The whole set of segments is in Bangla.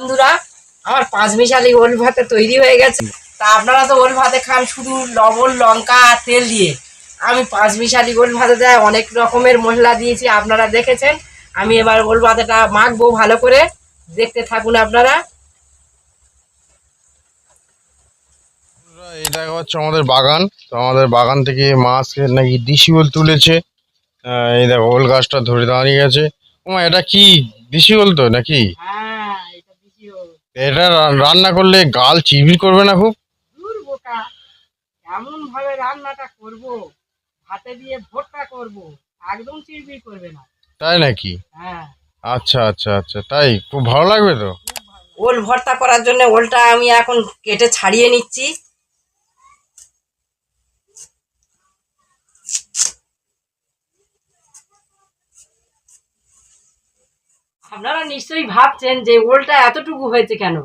বন্ধুরা আমার পাঁচ মিশালি ওল ভাতে তৈরি হয়ে গেছে। তা আপনারা তো ওল ভাতে খান শুধু লবণ লঙ্কা আর তেল দিয়ে। আমি পাঁচ মিশালি ওল ভাতে দেয় অনেক রকমের মশলা দিয়েছি আপনারা দেখেছেন। আমি এবার ওল ভাতেটা মাখবো ভালো করে। দেখতে থাকুন আপনারা। এটা হচ্ছে আমাদের বাগান। তো আমাদের বাগান থেকে মাছ নাকি দিশি ওল তুলেছে। এই দেখো ওল গাছটা ধরে দাঁড়িয়ে গেছে ওমা এটা কি? দিশি ওল তো নাকি? হ্যাঁ এটা রান্না করলে গাল চিবির করবে না খুব? দূর বোকা। এমন ভাবে রান্নাটা করব? ভাতে দিয়ে ভর্তা করব একদম চিবির করবে না। তাই নাকি? হ্যাঁ। আচ্ছা আচ্ছা আচ্ছা। তাই খুব ভালো লাগবে তো? ওল ভর্তা করার জন্য ওলটা আমি এখন কেটে ছাড়িয়ে নিচ্ছি। আপনারা নিশ্চয়ই ভাবছেন যে ওলটা এতটুকু হয়েছে কেন?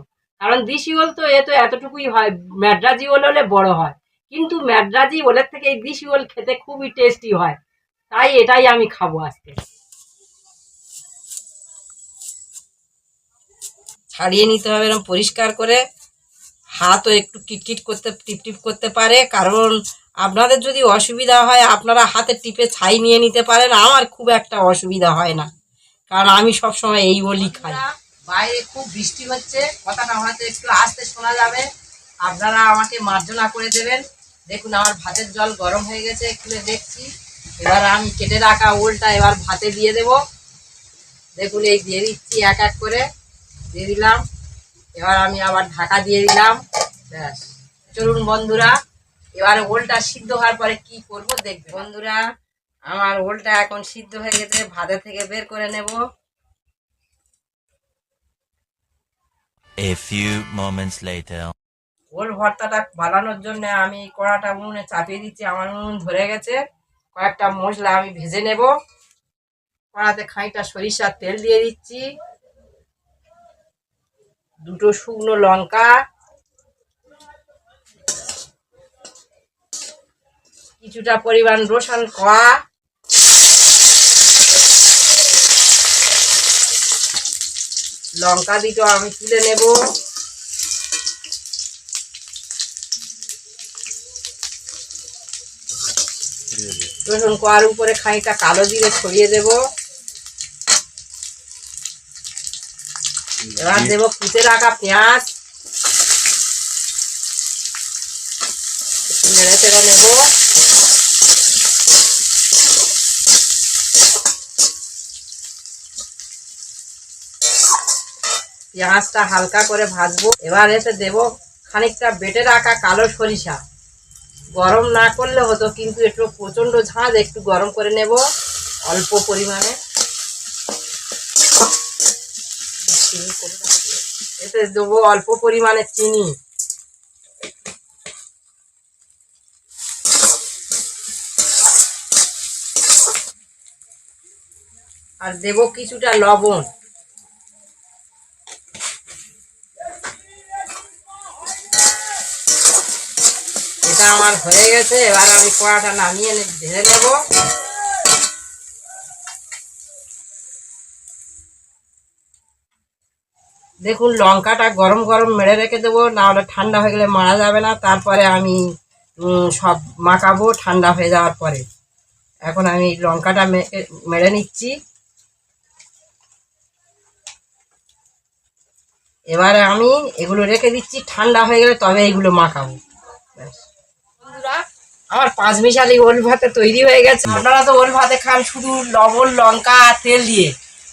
কারণ দিশি ওল তো এ তো এতটুকুই হয়, ম্যাড্রাজি ওল হলে বড় হয়। কিন্তু ম্যাড্রাজি ওলের থেকে এই দেশি ওল খেতে খুবই টেস্টি হয়। তাই এটাই আমি খাব আজকে। ছাড়িয়ে নিতে হবে এরকম পরিষ্কার করে। হাতও একটু কিটকিট করতে টিপ টিপ করতে পারে। কারণ আপনাদের যদি অসুবিধা হয়, আপনারা হাতে টিপে ছাই নিয়ে নিতে পারেন। আমার খুব একটা অসুবিধা হয় না। কারণ আমি সব সময় এই বলি খাই। বাইরে খুব বৃষ্টি হচ্ছে কথাটা হয়তো একটু আস্তে শোনা যাবে। আপনারা আমাকে মার্জনা করে দেবেন। দেখুন আমার ভাতের জল গরম হয়ে গেছে খুলে দেখছি। এবার আমি কেটে রাখা ওলটা এবার ভাতে দিয়ে দেব। দেখুন এই দিয়ে দিচ্ছি এক এক করে। দিয়ে দিলাম। এবার আমি আবার ঢাকা দিয়ে দিলাম। ব্যাস। চলুন বন্ধুরা এবার ওলটা সিদ্ধ হওয়ার পরে কি করব দেখবে বন্ধুরা আমার ওলটা এখন সিদ্ধ হয়ে গেছে ভাতে থেকে বের করে নেব। A few moments later. ওল ভর্তাটা বানানোর জন্য আমি কড়াটা উনুনে চাপিয়ে দিচ্ছি আমার উনুন ধরে গেছে। কয়েকটা মশলা আমি ভেজে নেব। কড়াতে খানিকটা সরিষার তেল দিয়ে দিচ্ছি। দুটো শুকনো লঙ্কা। কিছুটা পরিমাণ রসুন কোয়া। লঙ্কা দুটো, আমি তুলে নেব। রসুন কোয়ার উপরে খানিকটা কালো জিরে ছড়িয়ে দেব। এবার দেব কুচে রাখা পেঁয়াজ। নেড়ে চেড়ে নেব। পেঁয়াজটা হালকা করে ভাজবো। এবার এতে দেব খানিকটা বেটে রাখা কালো সরিষা। গরম না করলে হতো, কিন্তু একটু প্রচণ্ড ঝাঁজ একটু গরম করে নেব অল্প পরিমাণে। এতে দেবো অল্প পরিমাণে চিনি। আর দেব কিছুটা লবণ। এটা আমার হয়ে গেছে, এবার আমি কড়াটা নামিয়ে ঢেলে নেব। দেখুন, লঙ্কাটা গরম গরম মেরে রেখে দেবো, না হলে ঠান্ডা হয়ে গেলে মারা যাবে না। তারপরে আমি সব মাখাবো ঠান্ডা হয়ে যাওয়ার পরে। এখন আমি লঙ্কাটা মেরে নিচ্ছি। এবারে আমি এগুলো রেখে দিচ্ছি, ঠান্ডা হয়ে গেলে তবে এগুলো মাখাবো। ব্যাস। আমার পাঁচ মিশালি ওল ভাতে তৈরি হয়ে গেছে। আপনারা তো ওল ভাতে খান শুধু লবণ, লঙ্কা আর তেল দিয়ে।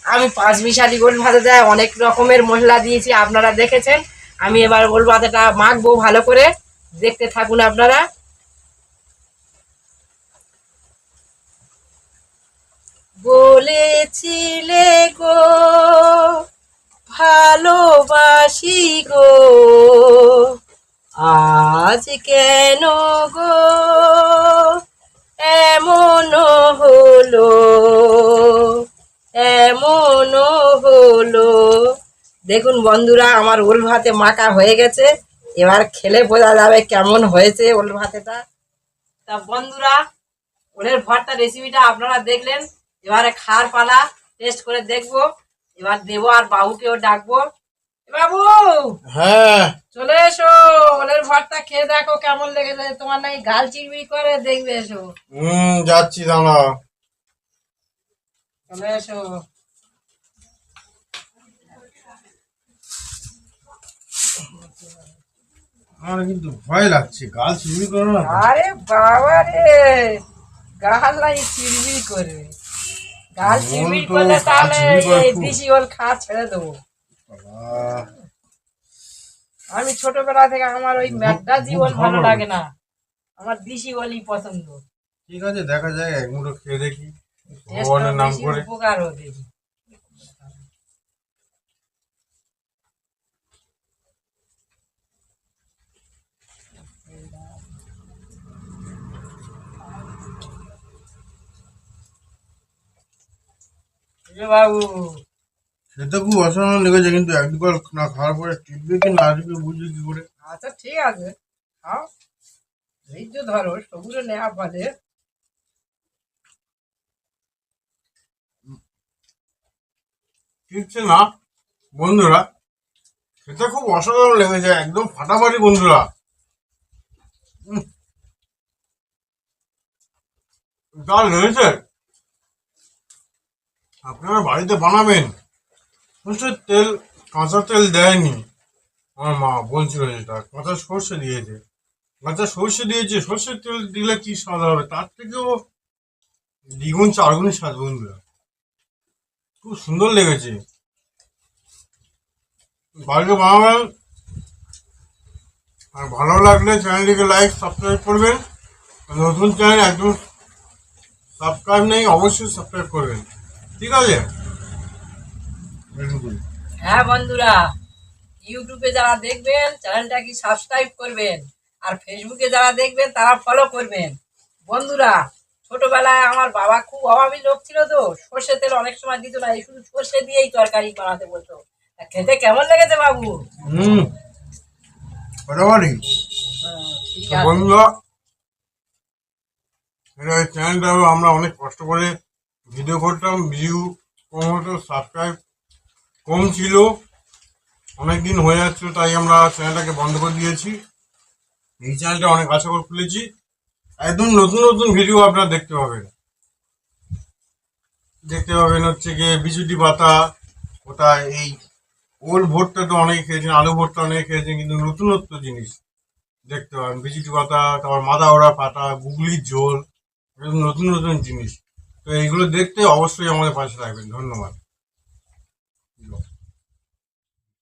আমি পাঁচ মিশালি ওল ভাতে দেয় অনেক রকমের মশলা দিয়েছি, আপনারা দেখেছেন। আমি এবার ওল ভাতেটা মাখবো ভালো করে। দেখতে থাকুন আপনারা। বলেছিলে গো, ভালোবাসি গো। আজ কেন গো? এমন হলো এমন হলো। দেখুন বন্ধুরা, আমার ওল ভাতে মাখা হয়ে গেছে। এবার খেলে বোঝা যাবে কেমন হয়েছে ওল ভাতেটা। তা বন্ধুরা, ওলের ভর্তা রেসিপিটা আপনারা দেখলেন। এবারে খাওয়ার পালা টেস্ট করে দেখব। এবার দেবো আর বাবুকেও ডাকবো। বাবু! হ্যাঁ। ওলের খেয়ে দেখো কেমন লেগেছে। তোমার নাকি গাল চিরবির করে দেখবে এসো। হুম যাচ্ছি দাঁড়া চলে এসো। আমার কিন্তু ভয় লাগছে গাল চিনি করো না। আরে বাবা রে গাল নাই চিরবির করবে গাল চিরবির করলে তাহলে এই। দিশি ওল খাওয়া ছেড়ে দেবো। বাবা, আমি ছোটবেলা থেকে আমার ওই ম্যাকডা জীবন খুব ভালো। ভালো। লাগে না। আমার দিশি ওলই পছন্দ। ঠিক আছে দেখা যায় এক মুঠো খেয়ে দেখি। টেস্টও ভগবানের নাম বেশি, করে। উপকারও দেখি এ বাবু। খেতে খুব অসাধারণ লেগেছে কিন্তু এক দুবার না খাওয়ার পরে টিপবে কি না টিপবে বুঝবে কি করে? আচ্ছা ঠিক আছে। খাও। ধৈর্য ধরো সবুজ নেওয়া ফলে টিপছে না বন্ধুরা। খেতে খুব অসাধারণ লেগেছে একদম ফাটাফাটি বন্ধুরা। যা লেগেছে আপনারা বাড়িতে বানাবেন। সর্ষের তেল, কাঁচা তেল দেয়নি। আমার মা বলছিল যেটা কাঁচা সর্ষে দিয়েছে। কাঁচা সর্ষে দিয়েছে, সর্ষের তেল দিলে কি স্বাদ হবে? তার থেকেও দ্বিগুণ, চারগুণ স্বাদ, বন্ধুরা। খুব সুন্দর লেগেছে। বাড়িতে বানাবেন। আর ভালো লাগলে চ্যানেলটিকে লাইক সাবস্ক্রাইব করবেন। নতুন চ্যানেল একদম সাবস্ক্রাইব নেই, অবশ্যই সাবস্ক্রাইব করবেন। ঠিক আছে। হ্যাঁ বন্ধুরা ইউটিউবে যারা দেখবেন চ্যানেলটাকে সাবস্ক্রাইব করবেন আর ফেসবুকে যারা দেখবেন তারা ফলো করবেন। বন্ধুরা ছোটবেলায় আমার বাবা খুব অভাবী লোক ছিল তো সর্ষে তেল অনেক সময় দিত না এই শুধু সর্ষে দিয়েই তরকারি বানাতে বলতো। খেতে কেমন লেগেছে বাবু? হুম। ফাটাফাটি ঠিক বন্ধুরা এটা চ্যানেলটা আমরা অনেক কষ্ট করে ভিডিও করতাম ভিউ কম হতো সাবস্ক্রাইব কম ছিল অনেক দিন হয়ে যাচ্ছে তাই আমরা চ্যানেলটাকে বন্ধ করে দিয়েছি। এই চ্যানেলটা অনেক আশা করে খুলেছি। একদম নতুন নতুন ভিডিও আপনারা দেখতে পাবেন। দেখতে পাবেন হচ্ছে গিয়ে বিচুটি পাতা, কোথায় এই ওল ভোটটা তো অনেকে খেয়েছেন, আলু ভোটটা অনেকে খেয়েছেন, কিন্তু নতুনত্ব জিনিস দেখতে পাবেন। বিচিটি পাতা, তারপর মাথা ওড়া পাতা, গুগলির ঝোল, এরকম নতুন নতুন জিনিস। তো এইগুলো দেখতে অবশ্যই আমাদের পাশে থাকবেন। ধন্যবাদ।